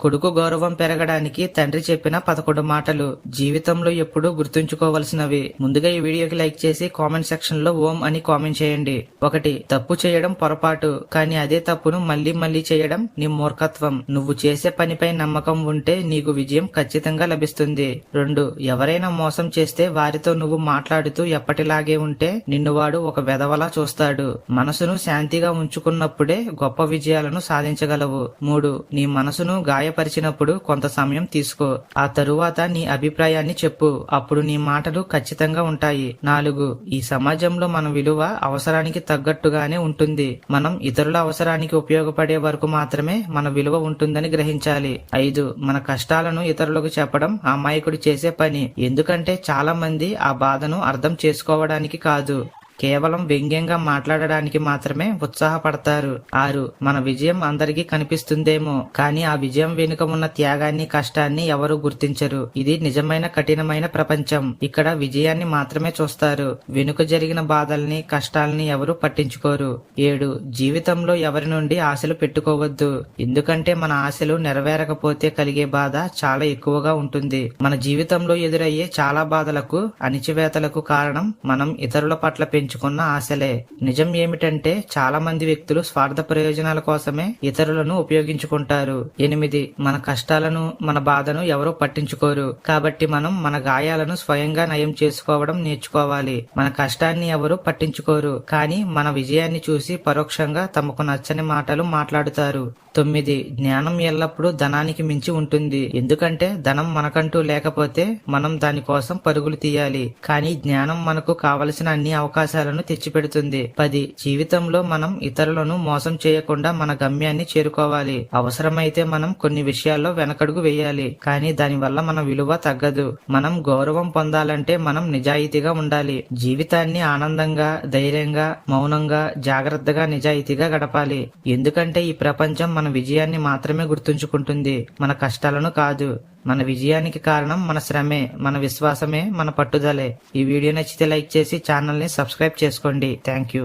కొడుకు గౌరవం పెరగడానికి తండ్రి చెప్పిన పదకొండు మాటలు జీవితంలో ఎప్పుడూ గుర్తుంచుకోవలసినవి. ముందుగా ఈ వీడియోకి లైక్ చేసి కామెంట్ సెక్షన్లో ఓం అని కామెంట్ చేయండి. ఒకటి తప్పు చేయడం పొరపాటు కానీ అదే తప్పును మళ్ళీ మళ్ళీ చేయడం నీ మూర్ఖత్వం. నువ్వు చేసే పనిపై నమ్మకం ఉంటే నీకు విజయం ఖచ్చితంగా లభిస్తుంది. రెండు ఎవరైనా మోసం చేస్తే వారితో నువ్వు మాట్లాడుతూ ఎప్పటిలాగే ఉంటే నిన్ను వాడు ఒక వెధవలా చూస్తాడు. మనసును శాంతిగా ఉంచుకున్నప్పుడే గొప్ప విజయాలను సాధించగలవు. మూడు నీ మనసును గాయ గాయపరిచినప్పుడు కొంత సమయం తీసుకో. ఆ తరువాత నీ అభిప్రాయాన్ని చెప్పు. అప్పుడు నీ మాటలు ఖచ్చితంగా ఉంటాయి. నాలుగు. ఈ సమాజంలో మన విలువ అవసరానికి తగ్గట్టుగానే ఉంటుంది. మనం ఇతరుల అవసరానికి ఉపయోగపడే వరకు మాత్రమే మన విలువ ఉంటుందని గ్రహించాలి. ఐదు. మన కష్టాలను ఇతరులకు చెప్పడం ఆ అమాయకుడు చేసే పని. ఎందుకంటే చాలా మంది ఆ బాధను అర్థం చేసుకోవడానికి కాదు. కేవలం వ్యంగ్యంగా మాట్లాడడానికి మాత్రమే ఉత్సాహపడతారు. ఆరు మన విజయం అందరికీ కనిపిస్తుందేమో కానీ ఆ విజయం వెనుక ఉన్న త్యాగాన్ని కష్టాన్ని ఎవరు గుర్తించరు. ఇది నిజమైన కఠినమైన ప్రపంచం. ఇక్కడ విజయాన్ని మాత్రమే చూస్తారు. వెనుక జరిగిన బాధల్ని కష్టాల్ని ఎవరు పట్టించుకోరు. ఏడు జీవితంలో ఎవరి నుండి ఆశలు పెట్టుకోవద్దు. ఎందుకంటే మన ఆశలు నెరవేరకపోతే కలిగే బాధ చాలా ఎక్కువగా ఉంటుంది. మన జీవితంలో ఎదురయ్యే చాలా బాధలకు అణిచివేతలకు కారణం మనం ఇతరుల పట్ల పెంచుకున్న ఆశలే. నిజం ఏమిటంటే చాలా మంది వ్యక్తులు స్వార్థ ప్రయోజనాల కోసమే ఇతరులను ఉపయోగించుకుంటారు. ఎనిమిది మన కష్టాలను మన బాధను ఎవరూ పట్టించుకోరు. కాబట్టి మనం మన గాయాలను స్వయంగా నయం చేసుకోవడం నేర్చుకోవాలి. మన కష్టాన్ని ఎవరు పట్టించుకోరు. కానీ మన విజయాన్ని చూసి పరోక్షంగా తమకు నచ్చని మాటలు మాట్లాడుతారు. తొమ్మిది జ్ఞానం ఎల్లప్పుడూ ధనానికి మించి ఉంటుంది. ఎందుకంటే ధనం మనకంటూ లేకపోతే మనం దానికోసం పరుగులు తీయాలి. కానీ జ్ఞానం మనకు కావలసిన అన్ని అవకాశాలను తెచ్చిపెడుతుంది. పది జీవితంలో మనం ఇతరులను మోసం చేయకుండా మన గమ్యాన్ని చేరుకోవాలి. అవసరమైతే మనం కొన్ని విషయాల్లో వెనకడుగు వేయాలి. కానీ దానివల్ల మన విలువ తగ్గదు. మనం గౌరవం పొందాలంటే మనం నిజాయితీగా ఉండాలి. జీవితాన్ని ఆనందంగా ధైర్యంగా మౌనంగా జాగ్రత్తగా నిజాయితీగా గడపాలి. ఎందుకంటే ఈ ప్రపంచం మన విజయాన్ని మాత్రమే గుర్తుంచుకుంటుంది. మన కష్టాలను కాదు. మన విజయానికి కారణం మన శ్రమే మన విశ్వాసమే మన పట్టుదలే. ఈ వీడియో నచ్చితే లైక్ చేసి ఛానల్ని సబ్స్క్రైబ్ చేసుకోండి. Thank you.